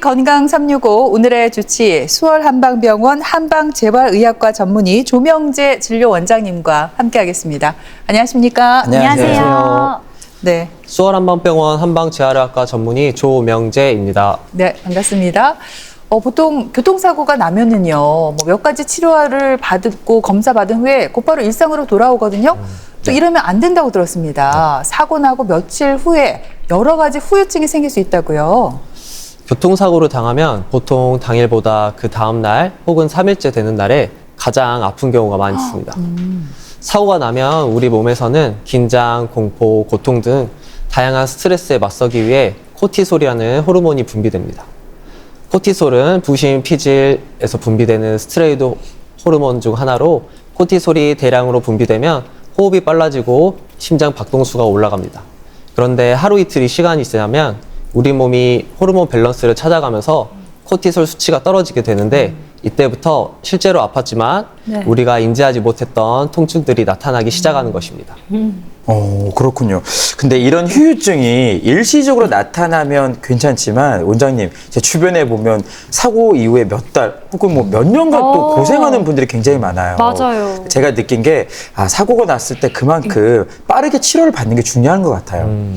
건강 365 오늘의 주치 수월 한방병원 한방재활의학과 전문의 조명재 진료원장님과 함께하겠습니다. 안녕하십니까? 안녕하세요. 네, 수월 한방병원 한방재활의학과 전문의 조명재입니다. 네 반갑습니다. 어, 보통 교통사고가 나면은요, 뭐 몇 가지 치료를 받고 검사 받은 후에 곧바로 일상으로 돌아오거든요. 또 이러면 안 된다고 들었습니다. 사고 나고 며칠 후에 여러 가지 후유증이 생길 수 있다고요. 교통사고를 당하면 보통 당일보다 그 다음날 혹은 3일째 되는 날에 가장 아픈 경우가 많습니다. 사고가 나면 우리 몸에서는 긴장, 공포, 고통 등 다양한 스트레스에 맞서기 위해 코티솔이라는 호르몬이 분비됩니다. 코티솔은 부신 피질에서 분비되는 스테로이드 호르몬 중 하나로 코티솔이 대량으로 분비되면 호흡이 빨라지고 심장 박동수가 올라갑니다. 그런데 하루 이틀이 시간이 지나면 우리 몸이 호르몬 밸런스를 찾아가면서 코티솔 수치가 떨어지게 되는데 이때부터 실제로 아팠지만 네. 우리가 인지하지 못했던 통증들이 나타나기 시작하는 것입니다. 어, 그렇군요. 근데 이런 후유증이 일시적으로 나타나면 괜찮지만 원장님 제 주변에 보면 사고 이후에 몇 달 혹은 뭐 몇 년간 또 어. 고생하는 분들이 굉장히 많아요. 맞아요. 제가 느낀 게 아, 사고가 났을 때 그만큼 빠르게 치료를 받는 게 중요한 것 같아요. 음.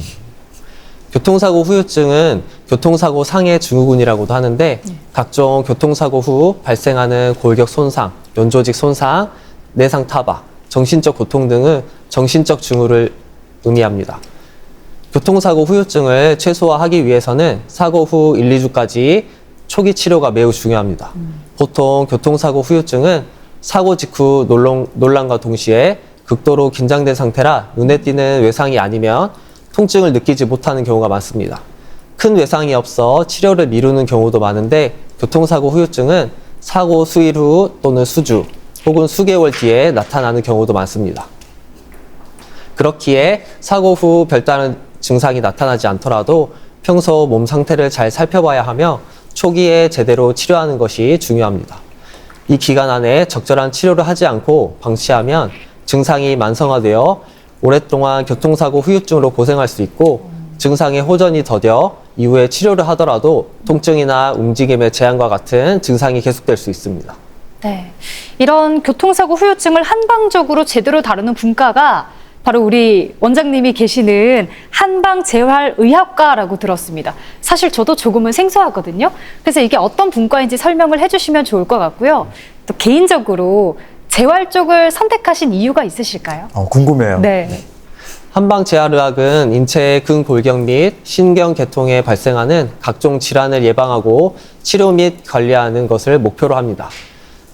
교통사고 후유증은 교통사고 상해 증후군이라고도 하는데 각종 교통사고 후 발생하는 골격 손상, 연조직 손상, 내상 타박, 정신적 고통 등은 정신적 증후를 의미합니다. 교통사고 후유증을 최소화하기 위해서는 사고 후 1, 2주까지 초기 치료가 매우 중요합니다. 보통 교통사고 후유증은 사고 직후 논란, 논란과 동시에 극도로 긴장된 상태라 눈에 띄는 외상이 아니면 통증을 느끼지 못하는 경우가 많습니다. 큰 외상이 없어 치료를 미루는 경우도 많은데 교통사고 후유증은 사고 수일 후 또는 수주 혹은 수개월 뒤에 나타나는 경우도 많습니다. 그렇기에 사고 후 별다른 증상이 나타나지 않더라도 평소 몸 상태를 잘 살펴봐야 하며 초기에 제대로 치료하는 것이 중요합니다. 이 기간 안에 적절한 치료를 하지 않고 방치하면 증상이 만성화되어 오랫동안 교통사고 후유증으로 고생할 수 있고 증상의 호전이 더뎌 이후에 치료를 하더라도 통증이나 움직임의 제한과 같은 증상이 계속될 수 있습니다. 네. 이런 교통사고 후유증을 한방적으로 제대로 다루는 분과가 바로 우리 원장님이 계시는 한방재활의학과라고 들었습니다. 사실 저도 조금은 생소하거든요. 그래서 이게 어떤 분과인지 설명을 해주시면 좋을 것 같고요. 또 개인적으로 재활 쪽을 선택하신 이유가 있으실까요? 어, 궁금해요. 네. 한방 재활의학은 인체의 근골격 및 신경 계통에 발생하는 각종 질환을 예방하고 치료 및 관리하는 것을 목표로 합니다.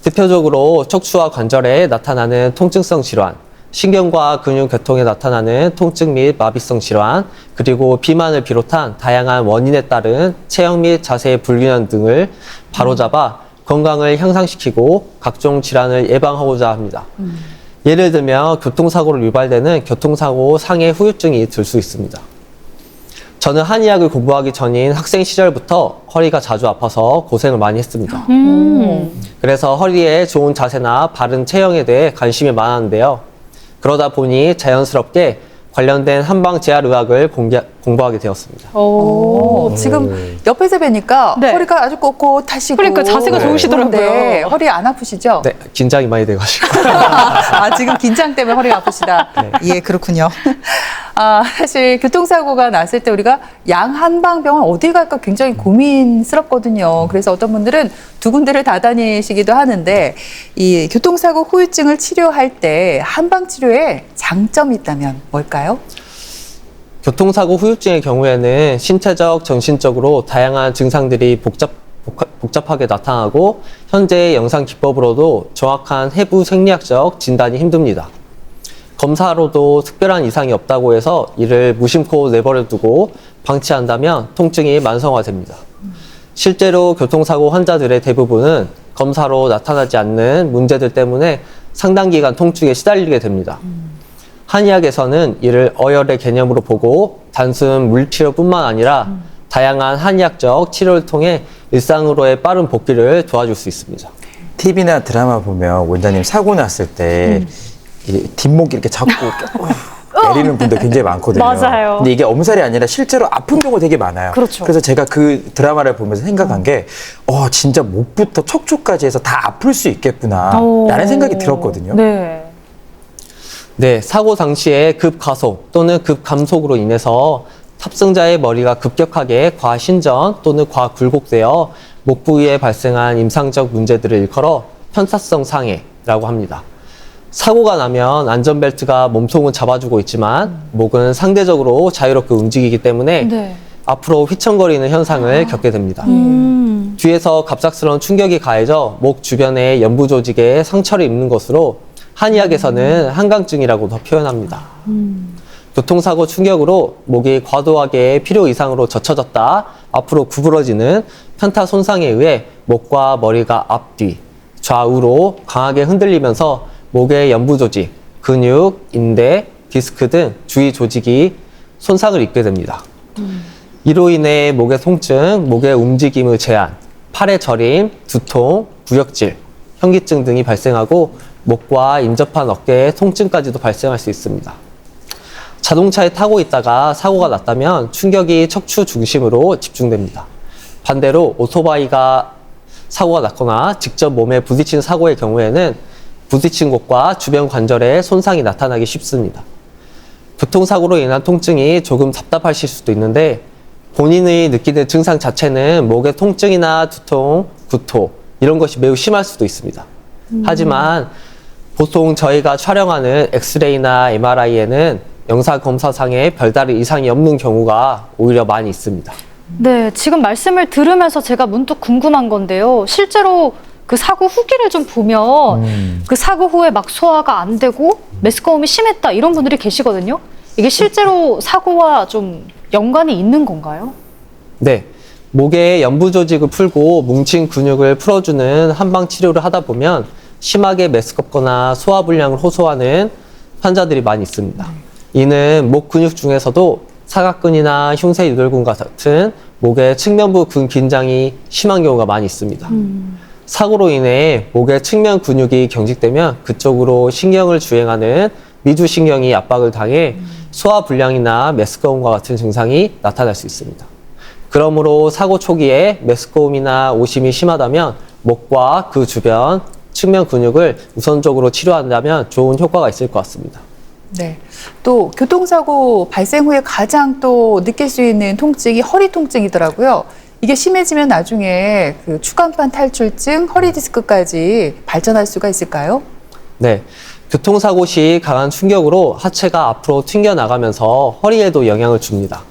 대표적으로 척추와 관절에 나타나는 통증성 질환, 신경과 근육 계통에 나타나는 통증 및 마비성 질환, 그리고 비만을 비롯한 다양한 원인에 따른 체형 및 자세의 불균형 등을 바로잡아 건강을 향상시키고 각종 질환을 예방하고자 합니다. 예를 들면 교통사고로 유발되는 교통사고 상해 후유증이 들 수 있습니다. 저는 한의학을 공부하기 전인 학생 시절부터 허리가 자주 아파서 고생을 많이 했습니다. 음. 그래서 허리에 좋은 자세나 바른 체형에 대해 관심이 많았는데요. 그러다 보니 자연스럽게 관련된 한방 재활의학을 공개- 공부하게 되었습니다. 오, 지금 옆에서 뵈니까 네. 허리가 아주 꼿꼿하시고 그러니까 자세가 좋으시더라고요. 네, 허리 안 아프시죠? 네, 긴장이 많이 돼가지고. 아, 지금 긴장 때문에 허리가 아프시다. 예, 그렇군요. 아, 사실 교통사고가 났을 때 우리가 양한방병원 어디 갈까 굉장히 고민스럽거든요. 그래서 어떤 분들은 두 군데를 다 다니시기도 하는데 이 교통사고 후유증을 치료할 때 한방 치료에 장점이 있다면 뭘까요? 교통사고 후유증의 경우에는 신체적, 정신적으로 다양한 증상들이 복잡, 복잡하게 나타나고 현재의 영상 기법으로도 정확한 해부 생리학적 진단이 힘듭니다. 검사로도 특별한 이상이 없다고 해서 이를 무심코 내버려 두고 방치한다면 통증이 만성화됩니다. 실제로 교통사고 환자들의 대부분은 검사로 나타나지 않는 문제들 때문에 상당 기간 통증에 시달리게 됩니다. 한의학에서는 이를 어혈의 개념으로 보고 단순 물치료뿐만 아니라 다양한 한의학적 치료를 통해 일상으로의 빠른 복귀를 도와줄 수 있습니다. TV나 드라마 보면 원장님 사고 났을 때이 뒷목 이렇게 잡고 내리는 분들 굉장히 많거든요. 맞아요. 근데 이게 엄살이 아니라 실제로 아픈 경우 되게 많아요. 그렇죠. 래서 제가 그 드라마를 보면서 생각한 게, 어, 진짜 목부터 척추까지 해서 다 아플 수 있겠구나. 오. 라는 생각이 들었거든요. 네. 네, 사고 당시에 급가속 또는 급감속으로 인해서 탑승자의 머리가 급격하게 과신전 또는 과굴곡되어 목 부위에 발생한 임상적 문제들을 일컬어 편사성 상해라고 합니다. 사고가 나면 안전벨트가 몸통을 잡아주고 있지만 목은 상대적으로 자유롭게 움직이기 때문에 네. 앞으로 휘청거리는 현상을 겪게 됩니다. 음. 뒤에서 갑작스러운 충격이 가해져 목 주변의 연부 조직에 상처를 입는 것으로 한의학에서는 한강증이라고도 표현합니다. 교통사고 충격으로 목이 과도하게 필요 이상으로 젖혀졌다 앞으로 구부러지는 편타 손상에 의해 목과 머리가 앞뒤 좌우로 강하게 흔들리면서 목의 연부 조직, 근육, 인대, 디스크 등 주위 조직이 손상을 입게 됩니다. 이로 인해 목의 통증, 목의 움직임의 제한, 팔의 저림, 두통, 구역질, 현기증 등이 발생하고 목과 인접한 어깨의 통증까지도 발생할 수 있습니다. 자동차에 타고 있다가 사고가 났다면 충격이 척추 중심으로 집중됩니다. 반대로 오토바이가 사고가 났거나 직접 몸에 부딪힌 사고의 경우에는 부딪힌 곳과 주변 관절에 손상이 나타나기 쉽습니다. 교통사고로 인한 통증이 조금 답답하실 수도 있는데 본인이 느끼는 증상 자체는 목의 통증이나 두통, 구토 이런 것이 매우 심할 수도 있습니다. 하지만 보통 저희가 촬영하는 엑스레이나 MRI에는 영상 검사상에 별다른 이상이 없는 경우가 오히려 많이 있습니다. 네, 지금 말씀을 들으면서 제가 문득 궁금한 건데요. 실제로 그 사고 후기를 좀 보면 음. 그 사고 후에 막 소화가 안 되고 메스꺼움이 심했다 이런 분들이 계시거든요. 이게 실제로 사고와 좀 연관이 있는 건가요? 네. 목의 연부 조직을 풀고 뭉친 근육을 풀어주는 한방 치료를 하다 보면 심하게 메스껍거나 소화 불량을 호소하는 환자들이 많이 있습니다. 이는 목 근육 중에서도 사각근이나 흉쇄 유돌근 같은 목의 측면부 근 긴장이 심한 경우가 많이 있습니다. 사고로 인해 목의 측면 근육이 경직되면 그쪽으로 신경을 주행하는 미주신경이 압박을 당해 소화 불량이나 메스꺼움과 같은 증상이 나타날 수 있습니다. 그러므로 사고 초기에 메스꺼움이나 오심이 심하다면 목과 그 주변 측면 근육을 우선적으로 치료한다면 좋은 효과가 있을 것 같습니다. 네. 또 교통사고 발생 후에 가장 또 느낄 수 있는 통증이 허리 통증이더라고요. 이게 심해지면 나중에 그 추간판 탈출증, 허리 디스크까지 발전할 수가 있을까요? 네. 교통사고 시 강한 충격으로 하체가 앞으로 튕겨나가면서 허리에도 영향을 줍니다.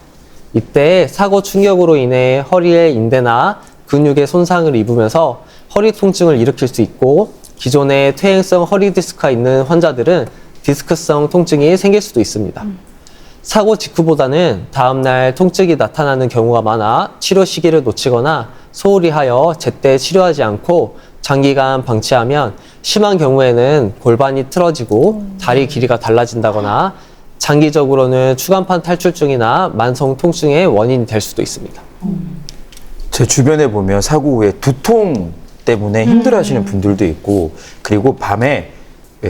이때 사고 충격으로 인해 허리의 인대나 근육에 손상을 입으면서 허리 통증을 일으킬 수 있고 기존에 퇴행성 허리 디스크가 있는 환자들은 디스크성 통증이 생길 수도 있습니다. 사고 직후보다는 다음날 통증이 나타나는 경우가 많아 치료 시기를 놓치거나 소홀히 하여 제때 치료하지 않고 장기간 방치하면 심한 경우에는 골반이 틀어지고 다리 길이가 달라진다거나 장기적으로는 추간판 탈출증이나 만성 통증의 원인이 될 수도 있습니다. 제 주변에 보면 사고 후에 두통 때문에 힘들어하시는 분들도 있고 그리고 밤에 왜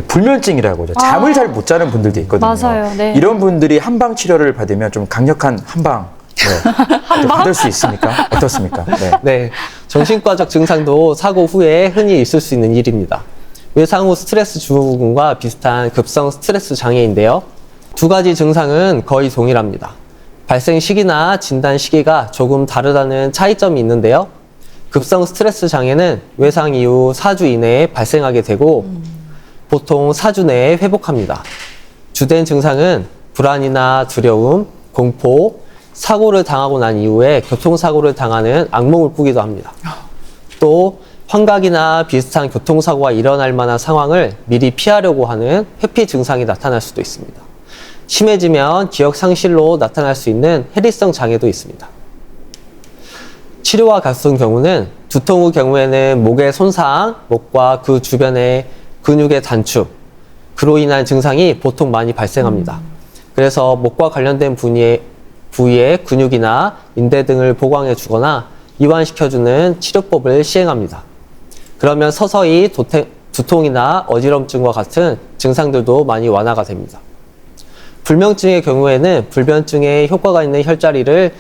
불면증이라고 하죠. 잠을 아. 잘못 자는 분들도 있거든요. 맞아요. 네. 이런 분들이 한방 치료를 받으면 좀 강력한 한방 네. 받을 수 있습니까? 어떻습니까? 네. 네, 정신과적 증상도 사고 후에 흔히 있을 수 있는 일입니다. 외상 후 스트레스 증후군과 비슷한 급성 스트레스 장애인데요. 두 가지 증상은 거의 동일합니다. 발생 시기나 진단 시기가 조금 다르다는 차이점이 있는데요. 급성 스트레스 장애는 외상 이후 4주 이내에 발생하게 되고 보통 4주 내에 회복합니다. 주된 증상은 불안이나 두려움, 공포, 사고를 당하고 난 이후에 교통사고를 당하는 악몽을 꾸기도 합니다. 또 환각이나 비슷한 교통사고가 일어날 만한 상황을 미리 피하려고 하는 회피 증상이 나타날 수도 있습니다. 심해지면 기억 상실로 나타날 수 있는 해리성 장애도 있습니다. 치료와 같은 경우는 두통 후 경우에는 목의 손상, 목과 그 주변의 근육의 단축, 그로 인한 증상이 보통 많이 발생합니다. 그래서 목과 관련된 부위에, 부위의 근육이나 인대 등을 보강해 주거나 이완시켜주는 치료법을 시행합니다. 그러면 서서히 도태, 두통이나 어지럼증과 같은 증상들도 많이 완화가 됩니다. 불면증의 경우에는 불면증에 효과가 있는 혈자리를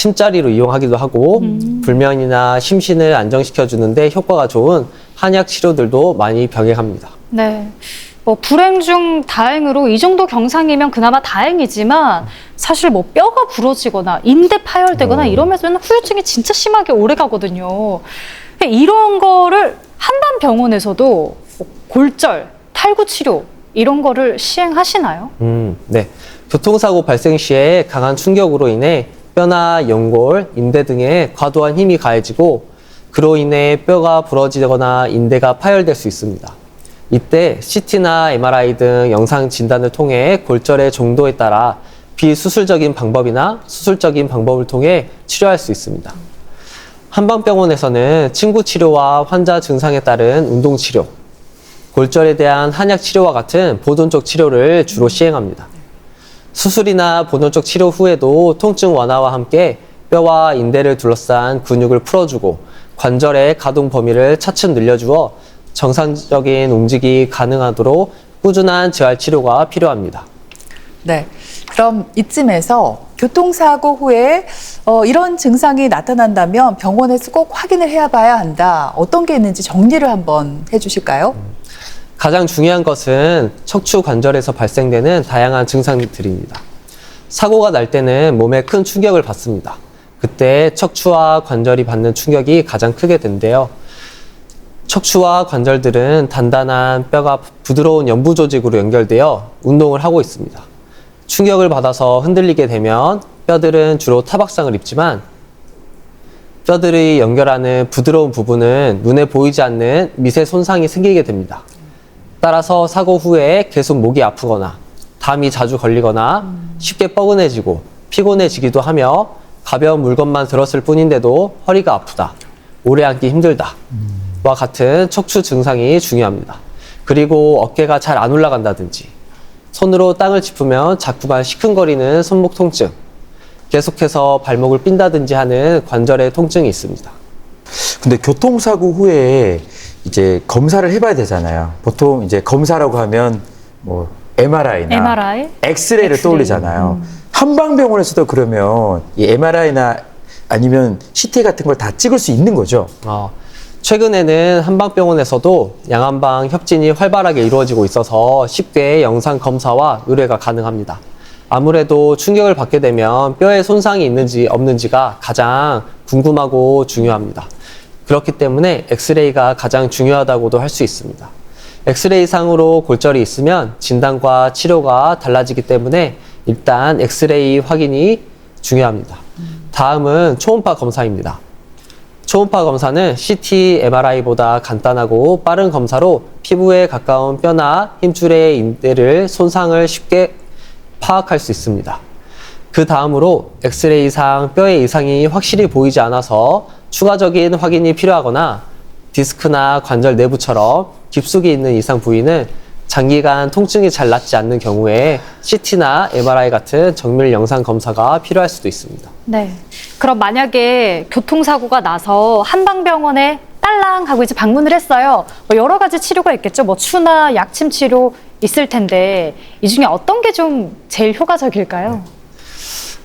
침자리로 이용하기도 하고 불면이나 심신을 안정시켜 주는데 효과가 좋은 한약 치료들도 많이 병행합니다. 네. 뭐 불행 중 다행으로 이 정도 경상이면 그나마 다행이지만 사실 뭐 뼈가 부러지거나 인대 파열되거나 이러면서 후유증이 진짜 심하게 오래 가거든요. 이런 거를 한반 병원에서도 뭐 골절, 탈구 치료 이런 거를 시행하시나요? 음, 네. 교통사고 발생 시에 강한 충격으로 인해 뼈나 연골, 인대 등에 과도한 힘이 가해지고 그로 인해 뼈가 부러지거나 인대가 파열될 수 있습니다. 이때 CT나 MRI 등 영상 진단을 통해 골절의 정도에 따라 비수술적인 방법이나 수술적인 방법을 통해 치료할 수 있습니다. 한방병원에서는 친구 치료와 환자 증상에 따른 운동 치료, 골절에 대한 한약 치료와 같은 보존적 치료를 주로 시행합니다. 수술이나 보존적 치료 후에도 통증 완화와 함께 뼈와 인대를 둘러싼 근육을 풀어주고 관절의 가동 범위를 차츰 늘려주어 정상적인 움직이 가능하도록 꾸준한 재활 치료가 필요합니다. 네. 그럼 이쯤에서 교통사고 후에 어, 이런 증상이 나타난다면 병원에서 꼭 확인을 해야 봐야 한다. 어떤 게 있는지 정리를 한번 해주실까요? 가장 중요한 것은 척추 관절에서 발생되는 다양한 증상들입니다. 사고가 날 때는 몸에 큰 충격을 받습니다. 그때 척추와 관절이 받는 충격이 가장 크게 된대요. 척추와 관절들은 단단한 뼈가 부드러운 연부 조직으로 연결되어 운동을 하고 있습니다. 충격을 받아서 흔들리게 되면 뼈들은 주로 타박상을 입지만 뼈들이 연결하는 부드러운 부분은 눈에 보이지 않는 미세 손상이 생기게 됩니다. 따라서 사고 후에 계속 목이 아프거나 담이 자주 걸리거나 쉽게 뻐근해지고 피곤해지기도 하며 가벼운 물건만 들었을 뿐인데도 허리가 아프다, 오래 앉기 힘들다, 와 같은 척추 증상이 중요합니다. 그리고 어깨가 잘 안 올라간다든지 손으로 땅을 짚으면 자꾸만 시큰거리는 손목 통증, 계속해서 발목을 삔다든지 하는 관절의 통증이 있습니다. 근데 교통사고 후에 이제 검사를 해봐야 되잖아요. 보통 이제 검사라고 하면 뭐 MRI나 MRI? 엑스레이를 엑스레이. 떠올리잖아요. 한방병원에서도 그러면 이 MRI나 아니면 CT 같은 걸 다 찍을 수 있는 거죠. 어, 최근에는 한방병원에서도 양한방 협진이 활발하게 이루어지고 있어서 쉽게 영상 검사와 의뢰가 가능합니다. 아무래도 충격을 받게 되면 뼈에 손상이 있는지 없는지가 가장 궁금하고 중요합니다. 그렇기 때문에 엑스레이가 가장 중요하다고도 할 수 있습니다. 엑스레이 상으로 골절이 있으면 진단과 치료가 달라지기 때문에 일단 엑스레이 확인이 중요합니다. 다음은 초음파 검사입니다. 초음파 검사는 CT, MRI보다 간단하고 빠른 검사로 피부에 가까운 뼈나 힘줄의 인대를 손상을 쉽게 파악할 수 있습니다. 그 다음으로 엑스레이상 뼈의 이상이 확실히 보이지 않아서 추가적인 확인이 필요하거나 디스크나 관절 내부처럼 깊숙이 있는 이상 부위는 장기간 통증이 잘 낫지 않는 경우에 CT나 MRI 같은 정밀 영상 검사가 필요할 수도 있습니다. 네. 그럼 만약에 교통사고가 나서 한방병원에 딸랑 하고 이제 방문을 했어요. 뭐 여러 가지 치료가 있겠죠. 뭐 추나 약침 치료 있을 텐데 이 중에 어떤 게 좀 제일 효과적일까요?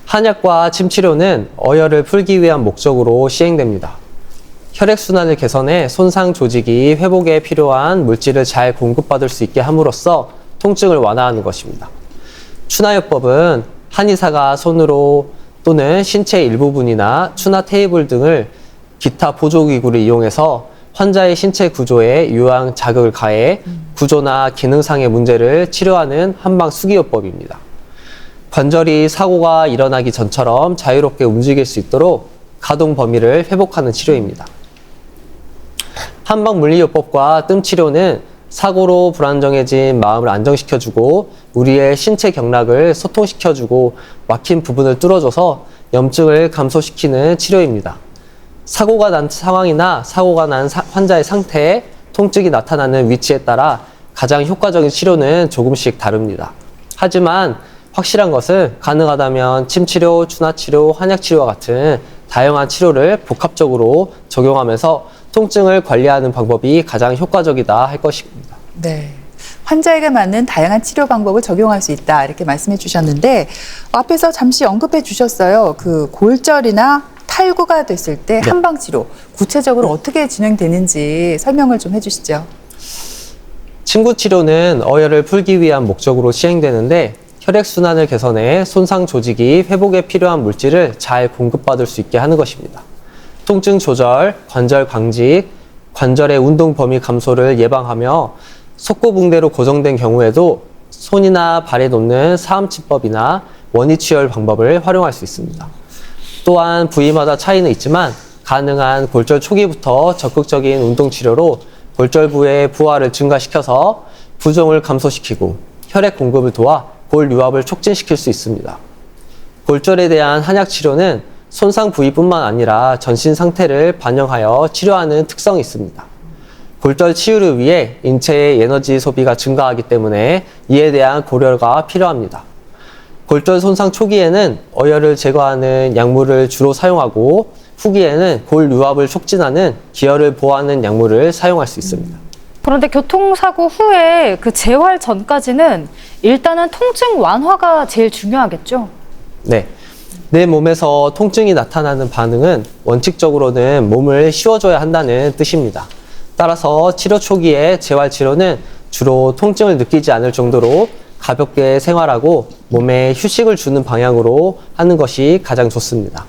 한약과 침치료는 어혈을 풀기 위한 목적으로 시행됩니다. 혈액순환을 개선해 손상 조직이 회복에 필요한 물질을 잘 공급받을 수 있게 함으로써 통증을 완화하는 것입니다. 추나요법은 한의사가 손으로 또는 신체 일부분이나 추나 테이블 등을 기타 보조기구를 이용해서 환자의 신체 구조에 유효한 자극을 가해 구조나 기능상의 문제를 치료하는 한방 수기요법입니다. 관절이 사고가 일어나기 전처럼 자유롭게 움직일 수 있도록 가동 범위를 회복하는 치료입니다. 한방 물리요법과 뜸 치료는 사고로 불안정해진 마음을 안정시켜주고 우리의 신체 경락을 소통시켜주고 막힌 부분을 뚫어줘서 염증을 감소시키는 치료입니다. 사고가 난 상황이나 사고가 난 사- 환자의 상태에 통증이 나타나는 위치에 따라 가장 효과적인 치료는 조금씩 다릅니다. 하지만 확실한 것은 가능하다면 침치료, 추나치료, 한약치료와 같은 다양한 치료를 복합적으로 적용하면서 통증을 관리하는 방법이 가장 효과적이다 할 것입니다. 네. 환자에게 맞는 다양한 치료 방법을 적용할 수 있다 이렇게 말씀해 주셨는데 앞에서 잠시 언급해 주셨어요. 그 골절이나 탈구가 됐을 때 네. 한방 치료 구체적으로 어떻게 진행되는지 설명을 좀 해주시죠. 침구 치료는 어혈을 풀기 위한 목적으로 시행되는데 혈액순환을 개선해 손상 조직이 회복에 필요한 물질을 잘 공급받을 수 있게 하는 것입니다. 통증 조절, 관절 강직, 관절의 운동 범위 감소를 예방하며 속고붕대로 고정된 경우에도 손이나 발에 놓는 사음치법이나 원위치열 방법을 활용할 수 있습니다. 또한 부위마다 차이는 있지만 가능한 골절 초기부터 적극적인 운동 치료로 골절부의 부하를 증가시켜서 부종을 감소시키고 혈액 공급을 도와 골 유압을 촉진시킬 수 있습니다. 골절에 대한 한약 치료는 손상 부위뿐만 아니라 전신 상태를 반영하여 치료하는 특성이 있습니다. 골절 치유를 위해 인체의 에너지 소비가 증가하기 때문에 이에 대한 고려가 필요합니다. 골절 손상 초기에는 어혈을 제거하는 약물을 주로 사용하고 후기에는 골 유압을 촉진하는 기혈을 보호하는 약물을 사용할 수 있습니다. 그런데 교통사고 후에 그 재활 전까지는 일단은 통증 완화가 제일 중요하겠죠. 네. 내 몸에서 통증이 나타나는 반응은 원칙적으로는 몸을 쉬어줘야 한다는 뜻입니다. 따라서 치료 초기에 재활 치료는 주로 통증을 느끼지 않을 정도로 가볍게 생활하고 몸에 휴식을 주는 방향으로 하는 것이 가장 좋습니다.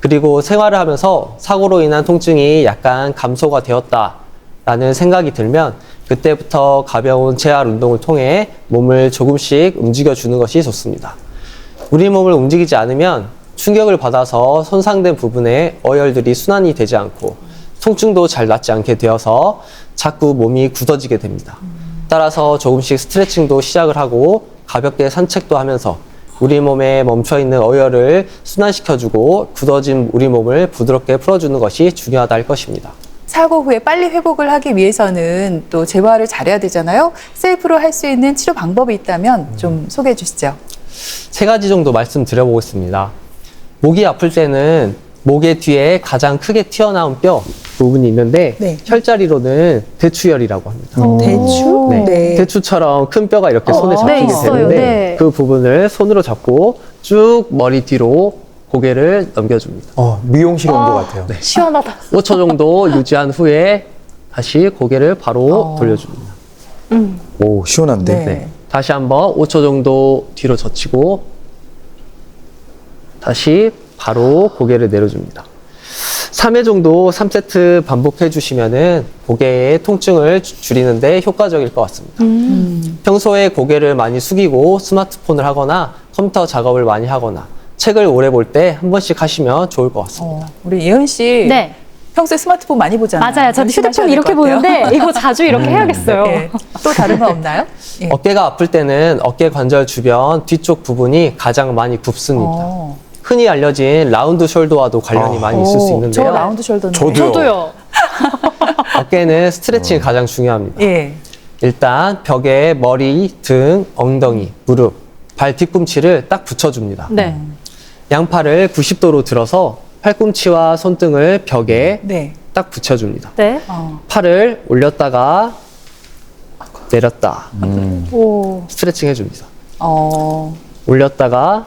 그리고 생활을 하면서 사고로 인한 통증이 약간 감소가 되었다 라는 생각이 들면 그때부터 가벼운 재활 운동을 통해 몸을 조금씩 움직여 주는 것이 좋습니다. 우리 몸을 움직이지 않으면 충격을 받아서 손상된 부분에 어혈들이 순환이 되지 않고 통증도 잘 낫지 않게 되어서 자꾸 몸이 굳어지게 됩니다. 따라서 조금씩 스트레칭도 시작을 하고 가볍게 산책도 하면서 우리 몸에 멈춰 있는 어혈을 순환시켜주고 굳어진 우리 몸을 부드럽게 풀어주는 것이 중요하다 할 것입니다. 사고 후에 빨리 회복을 하기 위해서는 또 재활을 잘해야 되잖아요. 셀프로 할 수 있는 치료 방법이 있다면 좀 소개해 주시죠. 세 가지 정도 말씀드려보겠습니다. 목이 아플 때는 목의 뒤에 가장 크게 튀어나온 뼈 부분이 있는데 네. 혈자리로는 대추혈이라고 합니다. 대추? 네. 대추처럼 큰 뼈가 이렇게 손에 어, 잡히게 네, 있어요. 되는데 네. 그 부분을 손으로 잡고 쭉 머리 뒤로 고개를 넘겨줍니다. 어, 미용실에 온 것 같아요. 시원하다. 5초 정도 유지한 후에 다시 고개를 바로 돌려줍니다. 음. 오, 시원한데. 네. 네. 다시 한번 5초 정도 뒤로 젖히고 다시 바로 고개를 내려줍니다. 3회 정도 3세트 반복해 주시면은 고개의 통증을 주- 줄이는데 효과적일 것 같습니다. 평소에 고개를 많이 숙이고 스마트폰을 하거나 컴퓨터 작업을 많이 하거나 책을 오래 볼 때 한 번씩 하시면 좋을 것 같습니다. 어, 우리 예은 씨 네. 평소에 스마트폰 많이 보잖아요. 맞아요. 저도 휴대폰 이렇게. 보는데 이거 자주 이렇게 해야겠어요. 예. 또 다른 거 없나요? 예. 어깨가 아플 때는 어깨 관절 주변 뒤쪽 부분이 가장 많이 굽습니다. 어. 흔히 알려진 라운드 숄더와도 관련이 아. 많이 있을 수 오, 있는데요. 저 라운드 숄더는 저도요. 저도요. 어깨는 스트레칭이 가장 중요합니다. 예. 일단 벽에 머리, 등, 엉덩이, 무릎, 발 뒤꿈치를 딱 붙여줍니다. 네. 양팔을 90도로 들어서 팔꿈치와 손등을 벽에 네. 딱 붙여줍니다. 네. 어. 팔을 올렸다가 내렸다. 오. 스트레칭 해줍니다. 어. 올렸다가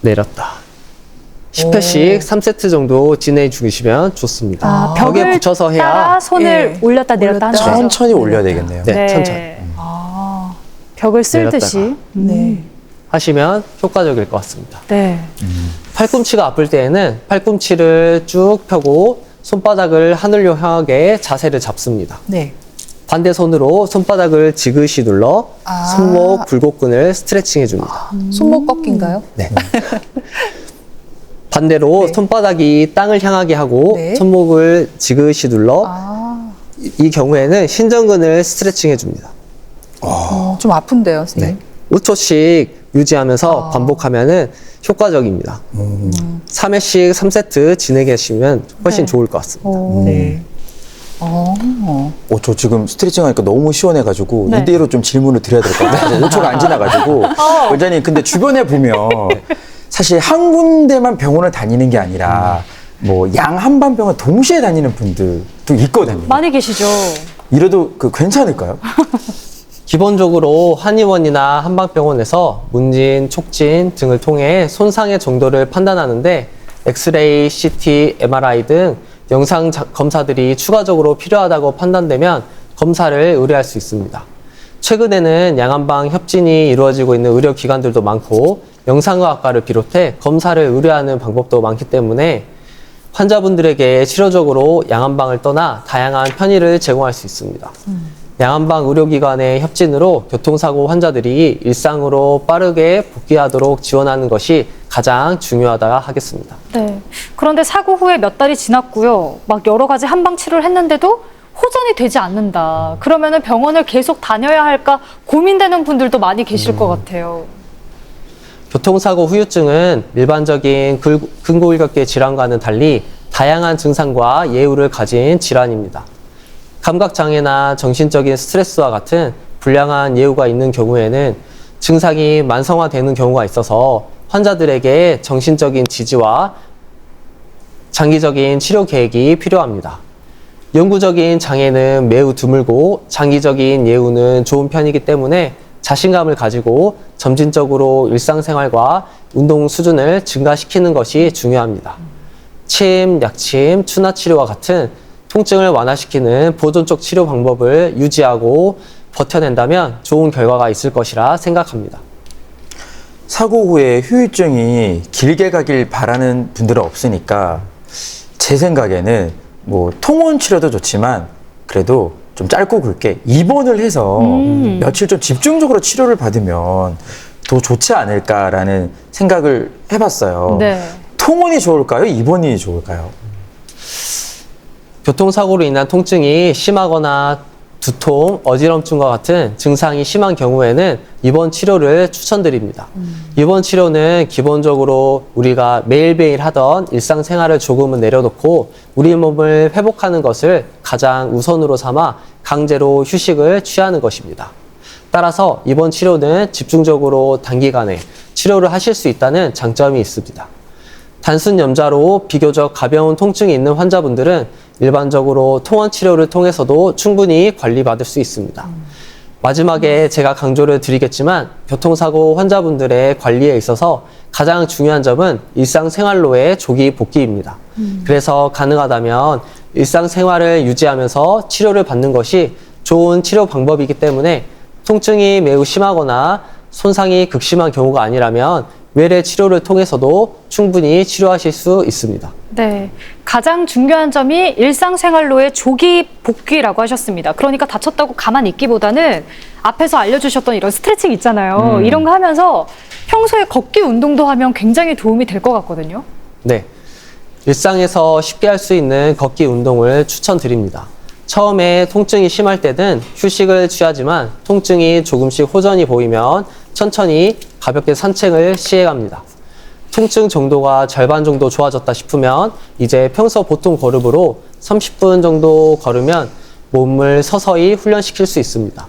내렸다. 10회씩 3세트 정도 진행해 주시면 좋습니다. 아, 벽에 벽을 붙여서 해야 따라 손을 예. 올렸다 내렸다 하는. 거죠. 천천히 올려야 되겠네요. 네, 천천히 아. 벽을 쓸듯이. 네. 하시면 효과적일 것 같습니다. 네. 팔꿈치가 아플 때에는 팔꿈치를 쭉 펴고 손바닥을 하늘로 향하게 자세를 잡습니다. 네. 반대 손으로 손바닥을 지그시 눌러 아. 손목 불곡근을 스트레칭 해줍니다. 손목 꺾인가요? 네. 반대로 네. 손바닥이 땅을 향하게 하고 네. 손목을 지그시 눌러 아. 이, 이 경우에는 신전근을 스트레칭 해줍니다. 어, 좀 아픈데요, 선생님. 5초씩 유지하면서 아. 반복하면은 효과적입니다. 음. 3회씩 3세트 진행하시면 훨씬 네. 좋을 것 같습니다. 오. 네. 어. 어, 저 지금 스트레칭 하니까 너무 시원해가지고 네. 이대로 좀 질문을 드려야 될 것 같아요. 5초가 안 지나가지고. 원장님, 근데 주변에 보면 사실 한 군데만 병원을 다니는 게 아니라 뭐 양 한반 병원 동시에 다니는 분들도 있거든요. 많이 계시죠. 이래도 그 괜찮을까요? 기본적으로 한의원이나 한방병원에서 문진, 촉진 등을 통해 손상의 정도를 판단하는데 엑스레이, CT, MRI 등 영상 자- 검사들이 추가적으로 필요하다고 판단되면 검사를 의뢰할 수 있습니다. 최근에는 양한방 협진이 이루어지고 있는 의료기관들도 많고 영상의학과를 비롯해 검사를 의뢰하는 방법도 많기 때문에 환자분들에게 치료적으로 양한방을 떠나 다양한 편의를 제공할 수 있습니다. 양한방 의료기관의 협진으로 교통사고 환자들이 일상으로 빠르게 복귀하도록 지원하는 것이 가장 중요하다 하겠습니다. 네. 그런데 사고 후에 몇 달이 지났고요. 막 여러 가지 한방 치료를 했는데도 호전이 되지 않는다. 그러면은 병원을 계속 다녀야 할까 고민되는 분들도 많이 계실 것 같아요. 교통사고 후유증은 일반적인 글- 근골격계 질환과는 달리 다양한 증상과 예후를 가진 질환입니다. 감각장애나 정신적인 스트레스와 같은 불량한 예후가 있는 경우에는 증상이 만성화되는 경우가 있어서 환자들에게 정신적인 지지와 장기적인 치료 계획이 필요합니다. 영구적인 장애는 매우 드물고 장기적인 예후는 좋은 편이기 때문에 자신감을 가지고 점진적으로 일상생활과 운동 수준을 증가시키는 것이 중요합니다. 침, 약침, 추나 치료와 같은 통증을 완화시키는 보존적 치료 방법을 유지하고 버텨낸다면 좋은 결과가 있을 것이라 생각합니다. 사고 후에 후유증이 길게 가길 바라는 분들은 없으니까 제 생각에는 뭐 통원 치료도 좋지만 그래도 좀 짧고 굵게 입원을 해서 음. 며칠 좀 집중적으로 치료를 받으면 더 좋지 않을까라는 생각을 해봤어요. 네. 통원이 좋을까요? 입원이 좋을까요? 교통사고로 인한 통증이 심하거나 두통, 어지럼증과 같은 증상이 심한 경우에는 입원 치료를 추천드립니다. 입원 치료는 기본적으로 우리가 매일매일 하던 일상생활을 조금은 내려놓고 우리 몸을 회복하는 것을 가장 우선으로 삼아 강제로 휴식을 취하는 것입니다. 따라서 입원 치료는 집중적으로 단기간에 치료를 하실 수 있다는 장점이 있습니다. 단순 염자로 비교적 가벼운 통증이 있는 환자분들은 일반적으로 통원 치료를 통해서도 충분히 관리받을 수 있습니다. 마지막에 제가 강조를 드리겠지만 교통사고 환자분들의 관리에 있어서 가장 중요한 점은 일상생활로의 조기 복귀입니다. 그래서 가능하다면 일상생활을 유지하면서 치료를 받는 것이 좋은 치료 방법이기 때문에 통증이 매우 심하거나 손상이 극심한 경우가 아니라면 외래 치료를 통해서도 충분히 치료하실 수 있습니다. 네. 가장 중요한 점이 일상생활로의 조기 복귀라고 하셨습니다. 그러니까 다쳤다고 가만히 있기보다는 앞에서 알려주셨던 이런 스트레칭 있잖아요. 음. 이런 거 하면서 평소에 걷기 운동도 하면 굉장히 도움이 될 것 같거든요. 네. 일상에서 쉽게 할 수 있는 걷기 운동을 추천드립니다. 처음에 통증이 심할 때는 휴식을 취하지만 통증이 조금씩 호전이 보이면 천천히 가볍게 산책을 시행합니다. 통증 정도가 절반 정도 좋아졌다 싶으면 이제 평소 보통 걸음으로 30분 정도 걸으면 몸을 서서히 훈련시킬 수 있습니다.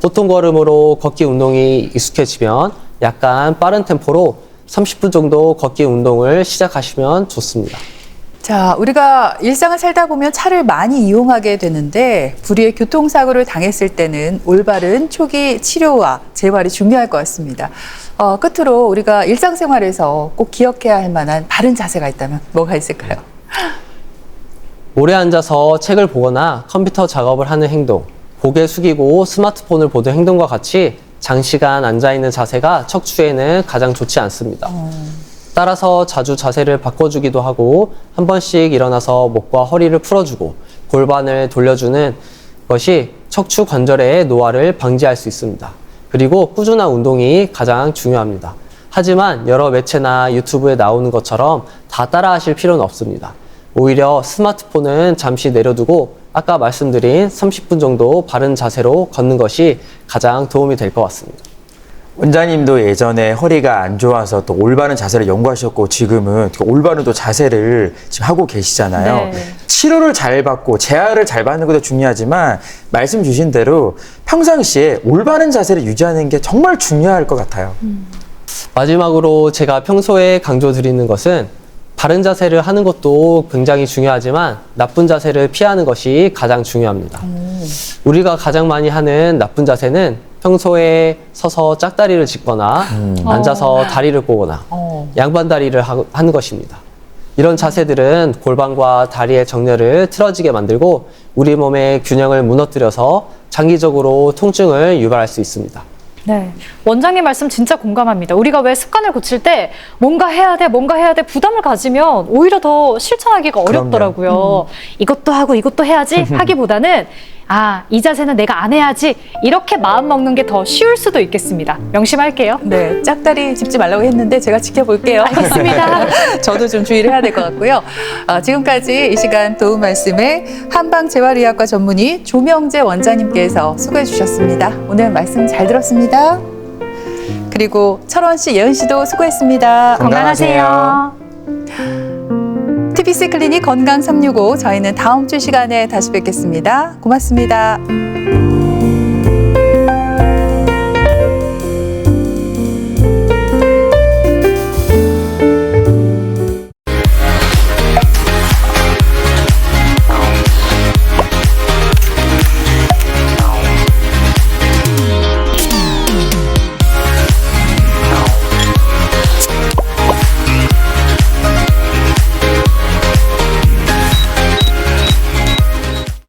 보통 걸음으로 걷기 운동이 익숙해지면 약간 빠른 템포로 30분 정도 걷기 운동을 시작하시면 좋습니다. 자, 우리가 일상을 살다 보면 차를 많이 이용하게 되는데 불의의 교통사고를 당했을 때는 올바른 초기 치료와 재활이 중요할 것 같습니다. 어, 끝으로 우리가 일상생활에서 꼭 기억해야 할 만한 바른 자세가 있다면 뭐가 있을까요? 오래 앉아서 책을 보거나 컴퓨터 작업을 하는 행동, 고개 숙이고 스마트폰을 보는 행동과 같이 장시간 앉아 있는 자세가 척추에는 가장 좋지 않습니다. 따라서 자주 자세를 바꿔주기도 하고 한 번씩 일어나서 목과 허리를 풀어주고 골반을 돌려주는 것이 척추 관절의 노화를 방지할 수 있습니다. 그리고 꾸준한 운동이 가장 중요합니다. 하지만 여러 매체나 유튜브에 나오는 것처럼 다 따라 하실 필요는 없습니다. 오히려 스마트폰은 잠시 내려두고 아까 말씀드린 30분 정도 바른 자세로 걷는 것이 가장 도움이 될 것 같습니다. 원장님도 예전에 허리가 안 좋아서 또 올바른 자세를 연구하셨고 지금은 그 올바른 또 자세를 지금 하고 계시잖아요. 네. 치료를 잘 받고 재활을 잘 받는 것도 중요하지만 말씀 주신 대로 평상시에 올바른 자세를 유지하는 게 정말 중요할 것 같아요. 마지막으로 제가 평소에 강조드리는 것은 바른 자세를 하는 것도 굉장히 중요하지만 나쁜 자세를 피하는 것이 가장 중요합니다. 우리가 가장 많이 하는 나쁜 자세는 평소에 서서 짝다리를 짚거나 앉아서 다리를 꼬거나 어. 양반 다리를 하- 하는 것입니다. 이런 자세들은 골반과 다리의 정렬을 틀어지게 만들고 우리 몸의 균형을 무너뜨려서 장기적으로 통증을 유발할 수 있습니다. 네. 원장님 말씀 진짜 공감합니다. 우리가 왜 습관을 고칠 때 뭔가 해야 돼, 뭔가 해야 돼 부담을 가지면 오히려 더 실천하기가 어렵더라고요. 이것도 하고 이것도 해야지 하기보다는 아, 이 자세는 내가 안 해야지 이렇게 마음 먹는 게 더 쉬울 수도 있겠습니다. 명심할게요. 네, 짝다리 짚지 말라고 했는데 제가 지켜볼게요. 알겠습니다. 저도 좀 주의를 해야 될 것 같고요. 아, 지금까지 이 시간 도움 말씀에 한방재활의학과 전문의 조명재 원장님께서 수고해 주셨습니다. 오늘 말씀 잘 들었습니다. 그리고 철원 씨, 예은 씨도 수고했습니다. 건강하세요. TBC 클리닉 건강 365 저희는 다음 주 시간에 다시 뵙겠습니다. 고맙습니다.